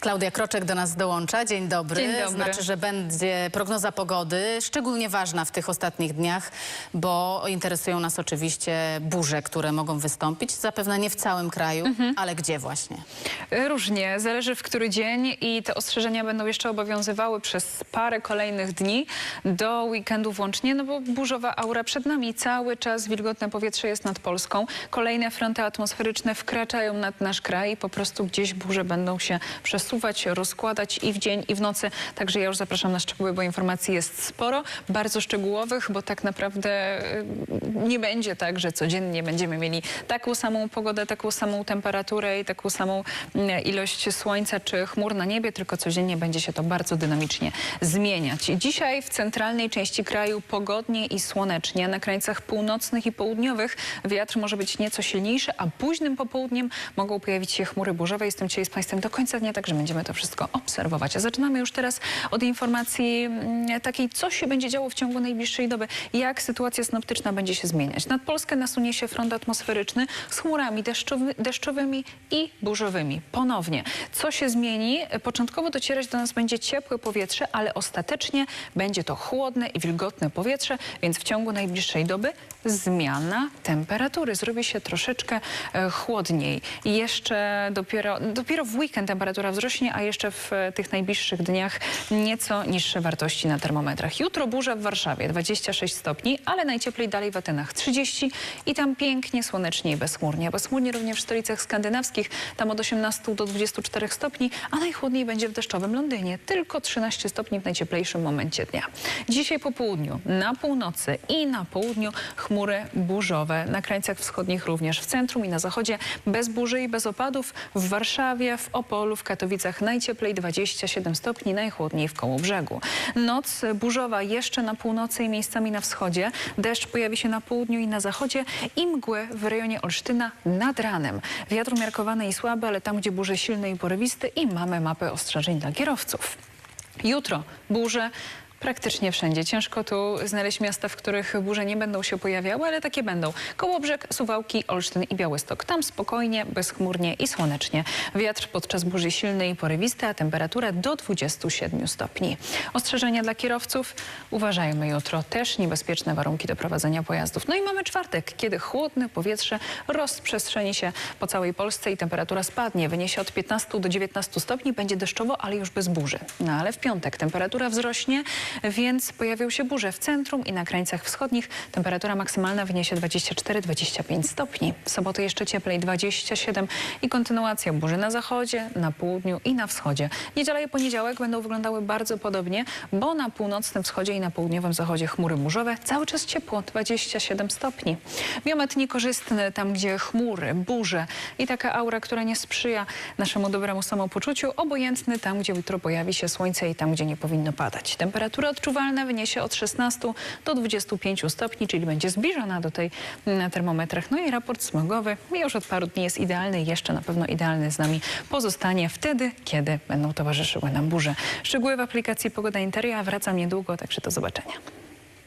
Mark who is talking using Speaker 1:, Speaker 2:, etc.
Speaker 1: Klaudia Kroczek do nas dołącza. Dzień dobry.
Speaker 2: Dzień dobry.
Speaker 1: Znaczy, że będzie prognoza pogody, szczególnie ważna w tych ostatnich dniach, bo interesują nas oczywiście burze, które mogą wystąpić. Zapewne nie w całym kraju,
Speaker 2: Mhm.
Speaker 1: ale gdzie właśnie?
Speaker 2: Różnie, zależy w który dzień i te ostrzeżenia będą jeszcze obowiązywały przez parę kolejnych dni do weekendu włącznie, no bo burzowa aura przed nami. Cały czas wilgotne powietrze jest nad Polską. Kolejne fronty atmosferyczne wkraczają nad nasz kraj i po prostu gdzieś burze będą się przesuwać, rozkładać i w dzień, i w nocy. Także ja już zapraszam na szczegóły, bo informacji jest sporo, bardzo szczegółowych, bo tak naprawdę y, nie będzie tak, że codziennie będziemy mieli taką samą pogodę, taką samą temperaturę i taką samą mm, ilość słońca czy chmur na niebie, tylko codziennie będzie się to bardzo dynamicznie zmieniać. Dzisiaj w centralnej części kraju pogodnie i słonecznie. Na krańcach północnych i południowych wiatr może być nieco silniejszy, a późnym popołudniem mogą pojawić się chmury burzowe. Jestem dzisiaj z Państwem do końca dnia, także będziemy to wszystko obserwować. Zaczynamy już teraz od informacji mm, takiej, co się będzie działo w ciągu najbliższej doby, jak sytuacja synoptyczna będzie się zmieniać. Nad Polskę nasunie się front atmosferyczny z chmurami deszczowy, deszczowymi i burzowymi. Ponownie. Co się zmieni? Początkowo docierać do nas będzie ciepłe powietrze, ale ostatecznie będzie to chłodne i wilgotne powietrze, więc w ciągu najbliższej doby zmiana temperatury. Zrobi się troszeczkę e, chłodniej. I jeszcze dopiero, dopiero w weekend temperatura wzrośnie, a jeszcze w e, tych najbliższych dniach nieco niższe wartości na termometrach. Jutro burza w Warszawie 26 stopni, ale najcieplej dalej w Atenach 30 i tam pięknie, słonecznie i bezchmurnie. Bezchmurnie również w stolicach skandynawskich, tam od 18 do 24 stopni, a najchłodniej będzie w deszczowym Londynie. Tylko 13 stopni w najcieplejszym momencie dnia. Dzisiaj po południu na północy i na południu chmury burzowe. Na krańcach wschodnich również w centrum i na zachodzie bez burzy i bez opadów. W Warszawie, w Opolu, w Katowicach najcieplej 27 stopni, najchłodniej w Kołobrzegu. Noc burzowa jeszcze na północy i miejscami na wschodzie. Deszcz pojawi się na południu i na zachodzie i mgły w rejonie Olsztyna nad ranem. Wiatr umiarkowany i słaby, ale tam, gdzie burze silne i porywisty i mamy mapę ostrzeżeń dla kierowców. Jutro burze praktycznie wszędzie. Ciężko tu znaleźć miasta, w których burze nie będą się pojawiały, ale takie będą. Kołobrzeg, Suwałki, Olsztyn i Białystok. Tam spokojnie, bezchmurnie i słonecznie. Wiatr podczas burzy silny i porywisty, a temperatura do 27 stopni. Ostrzeżenia dla kierowców. Uważajmy jutro. Też niebezpieczne warunki do prowadzenia pojazdów. No i mamy czwartek, kiedy chłodne powietrze rozprzestrzeni się po całej Polsce i temperatura spadnie. Wyniesie od 15 do 19 stopni. Będzie deszczowo, ale już bez burzy. No ale w piątek temperatura wzrośnie, więc pojawią się burze w centrum i na krańcach wschodnich. Temperatura maksymalna wyniesie 24-25 stopni. W sobotę jeszcze cieplej 27 i kontynuacja burzy na zachodzie, na południu i na wschodzie. Niedziela i poniedziałek będą wyglądały bardzo podobnie, bo na północnym wschodzie i na południowym zachodzie chmury burzowe. Cały czas ciepło, 27 stopni. Biometr niekorzystny, tam gdzie chmury, burze i taka aura, która nie sprzyja naszemu dobremu samopoczuciu. Obojętny tam, gdzie jutro pojawi się słońce i tam, gdzie nie powinno padać. Temperatura odczuwalna wyniesie od 16 do 25 stopni, czyli będzie zbliżona do tej na termometrach. No i raport smogowy już od paru dni jest idealny i jeszcze na pewno idealny z nami pozostanie wtedy, kiedy będą towarzyszyły nam burze. Szczegóły w aplikacji Pogoda Interia. Wracam niedługo, także do zobaczenia.